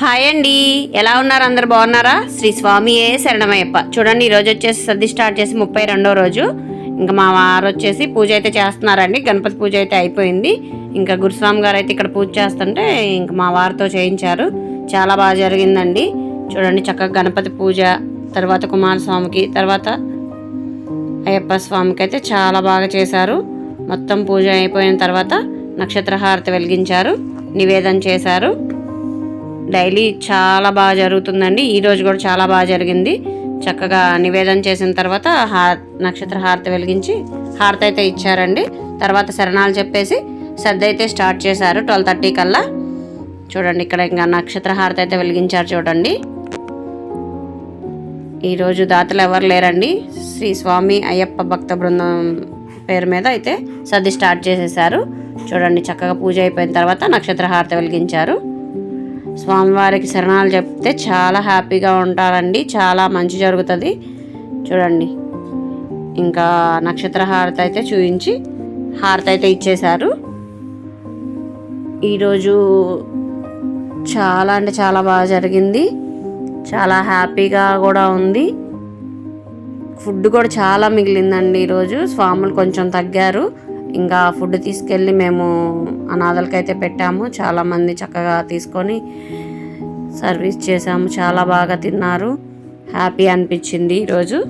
Hi అండి. ఎలా ఉన్నారు? అందరు బాగున్నారా? శ్రీ స్వామియే శరణమయ్యప్ప. చూడండి ఈ వచ్చేసి సర్ది స్టార్ట్ చేసి ముప్పై రెండో రోజు. ఇంకా మా వారు వచ్చేసి పూజ అయితే చేస్తున్నారండి. గణపతి పూజ అయితే అయిపోయింది. ఇంకా గురుస్వామి గారు అయితే ఇక్కడ పూజ చేస్తుంటే ఇంకా మా వారితో చేయించారు. చాలా బాగా జరిగిందండి. చూడండి చక్కగా గణపతి పూజ తర్వాత కుమారస్వామికి తర్వాత అయ్యప్ప స్వామికి అయితే చాలా బాగా చేశారు. మొత్తం పూజ అయిపోయిన తర్వాత నక్షత్రహారతి వెలిగించారు. నివేదన చేశారు. డైలీ చాలా బాగా జరుగుతుందండి. ఈ రోజు కూడా చాలా బాగా జరిగింది. చక్కగా నివేదన చేసిన తర్వాత హార్ నక్షత్ర హారతి వెలిగించి హారతి అయితే ఇచ్చారండి. తర్వాత శరణాలు చెప్పేసి సర్ది అయితే స్టార్ట్ చేశారు ట్వెల్వ్ థర్టీ కల్లా. చూడండి ఇక్కడ ఇంకా నక్షత్ర హారతి అయితే వెలిగించారు చూడండి. ఈరోజు దాతలు ఎవరు లేరండి. శ్రీ స్వామి అయ్యప్ప భక్త బృందం పేరు మీద అయితే సర్ది స్టార్ట్ చేసేసారు చూడండి చక్కగా పూజ అయిపోయిన తర్వాత నక్షత్ర హారతి వెలిగించారు. స్వామివారికి శరణాలు చెప్తే చాలా హ్యాపీగా ఉంటారండి. చాలా మంచి జరుగుతుంది. చూడండి. ఇంకా నక్షత్ర హారతి అయితే చూపించి హారతి అయితే ఇచ్చేశారు. ఈరోజు చాలా అంటే చాలా బాగా జరిగింది. చాలా హ్యాపీగా కూడా ఉంది. ఫుడ్ కూడా చాలా మిగిలిందండి ఈరోజు. స్వాములు కొంచెం తగ్గారు. ఇంకా ఫుడ్ తీసుకెళ్ళి మేము అనాథలకైతే పెట్టాము. చాలామంది చక్కగా తీసుకొని సర్వీస్ చేసాము చాలా బాగా తిన్నారు. హ్యాపీ అనిపించింది ఈరోజు.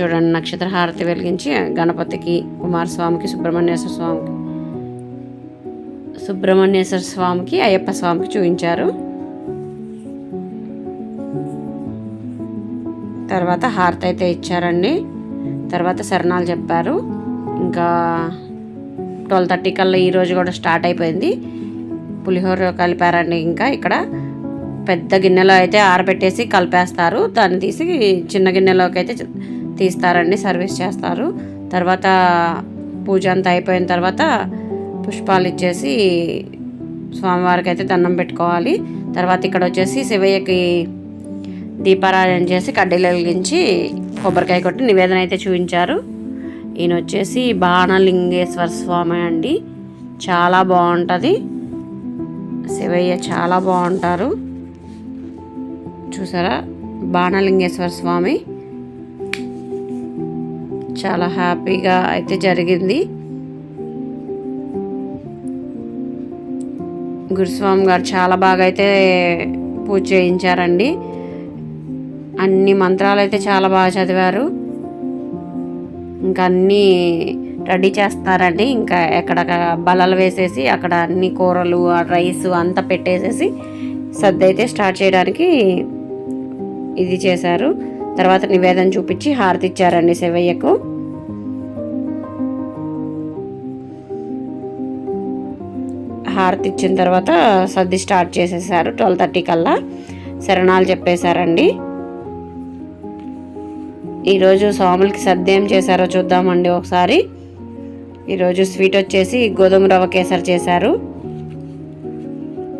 చూడండి నక్షత్ర హారతి వెలిగించి గణపతికి కుమారస్వామికి సుబ్రహ్మణ్యేశ్వర స్వామికి సుబ్రహ్మణ్యేశ్వర స్వామికి అయ్యప్ప స్వామికి చూపించారు. తర్వాత హారతి అయితే ఇచ్చారండి. తర్వాత శరణాలు చెప్పారు. ఇంకా ట్వెల్వ్ థర్టీ కల్లా ఈరోజు కూడా స్టార్ట్ అయిపోయింది. పులిహోర కలిపారండి ఇంకా ఇక్కడ పెద్ద గిన్నెలో అయితే ఆరబెట్టేసి కలిపేస్తారు. దాన్ని తీసి చిన్న గిన్నెలోకి అయితే తీస్తారండి సర్వీస్ చేస్తారు. తర్వాత పూజ అంతా అయిపోయిన తర్వాత పుష్పాలు ఇచ్చేసి స్వామివారికి అయితే దండం పెట్టుకోవాలి. తర్వాత ఇక్కడ వచ్చేసి శివయ్యకి దీపారాధన చేసి కడ్డీలు వెలిగించి కొబ్బరికాయ కొట్టి నివేదన అయితే చూపించారు. ఈయన వచ్చేసి బాణలింగేశ్వర స్వామి అండి. చాలా బాగుంటుంది. శివయ్య చాలా బాగుంటారు. చూసారా? బాణలింగేశ్వర స్వామి. చాలా హ్యాపీగా అయితే జరిగింది. గురుస్వామి గారు చాలా బాగా అయితే పూజ చేయించారండి. అన్ని మంత్రాలు అయితే చాలా బాగా చదివారు. ఇంకా అన్నీ రెడీ చేస్తారండి. ఇంకా ఎక్కడ బలలు వేసేసి అక్కడ అన్ని కూరలు రైస్ అంతా పెట్టేసేసి సర్ది అయితే స్టార్ట్ చేయడానికి ఇది చేశారు. తర్వాత నివేదన చూపించి హారతి ఇచ్చారండి శివయ్యకు. హారతి ఇచ్చిన తర్వాత సర్ది స్టార్ట్ చేసేసారు. ట్వెల్వ్ థర్టీ కల్లా శరణాలు చెప్పేశారండి. ఈరోజు స్వాములకి సర్ది ఏం చేశారో చూద్దామండి ఒకసారి. ఈరోజు స్వీట్ వచ్చేసి గోధుమ రవ్వ కేసరి చేశారు.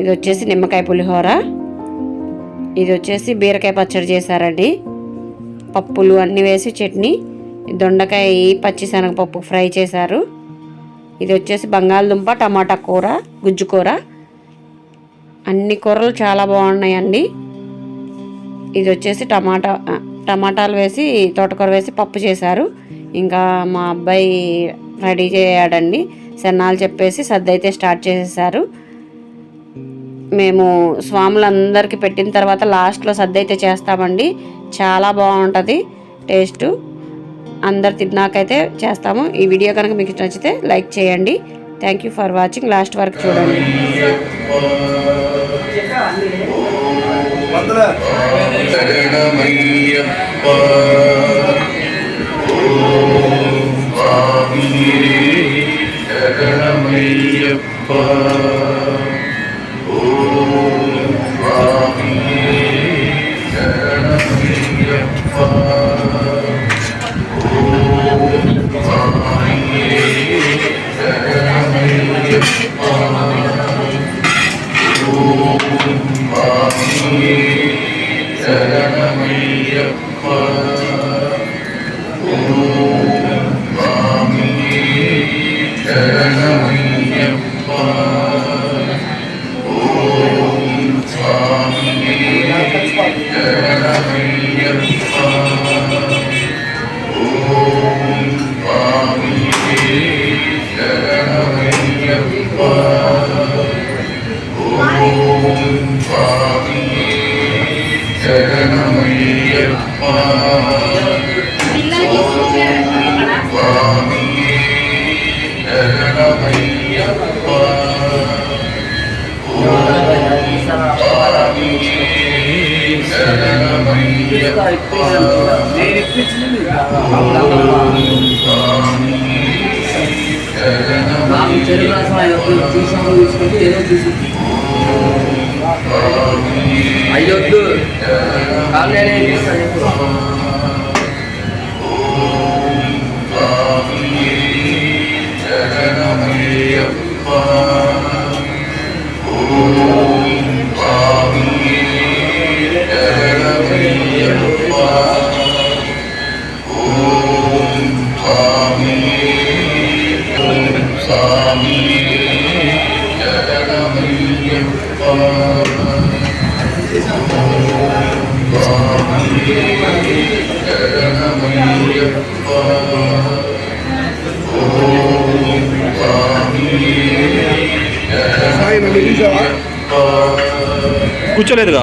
ఇది వచ్చేసి నిమ్మకాయ పులిహోర. ఇది వచ్చేసి బీరకాయ పచ్చడి చేశారండి. పప్పులు అన్నీ వేసి చట్నీ. దొండకాయ పచ్చిశనగపప్పు ఫ్రై చేశారు. ఇది వచ్చేసి బంగాళదుంప టమాటా కూర గుజ్జు కూర. అన్ని కూరలు చాలా బాగున్నాయండి. ఇది వచ్చేసి టమాటా టమాటాలు వేసి తోటకూర వేసి పప్పు చేశారు. ఇంకా మా అబ్బాయి రెడీ చేయాడండి. సన్నాలు చెప్పేసి సర్ది అయితే స్టార్ట్ చేసేసారు మేము స్వాములందరికీ పెట్టిన తర్వాత లాస్ట్లో సర్ది అయితే చేస్తామండి. చాలా బాగుంటుంది టేస్ట్. అందరు తిన్నాకైతే చేస్తాము. ఈ వీడియో కనుక మీకు నచ్చితే లైక్ చేయండి. Thank you for watching. Last వరకు చూడండి. శరణమయ్యప్ప శరణమయ్యప్ప స్వామి శరణమయ్యప్ప స్వామి శరణమయ్యప్ప స్వామి అయ్యొద్దు. కాళ్ళు కూర్చోలేదుగా.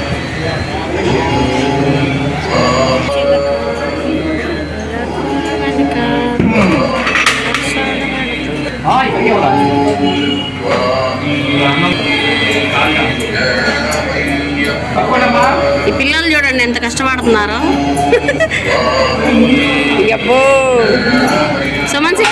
ఈ పిల్లలు చూడండి ఎంత కష్టపడుతున్నారో. అబ్బో. సుమన్ సి-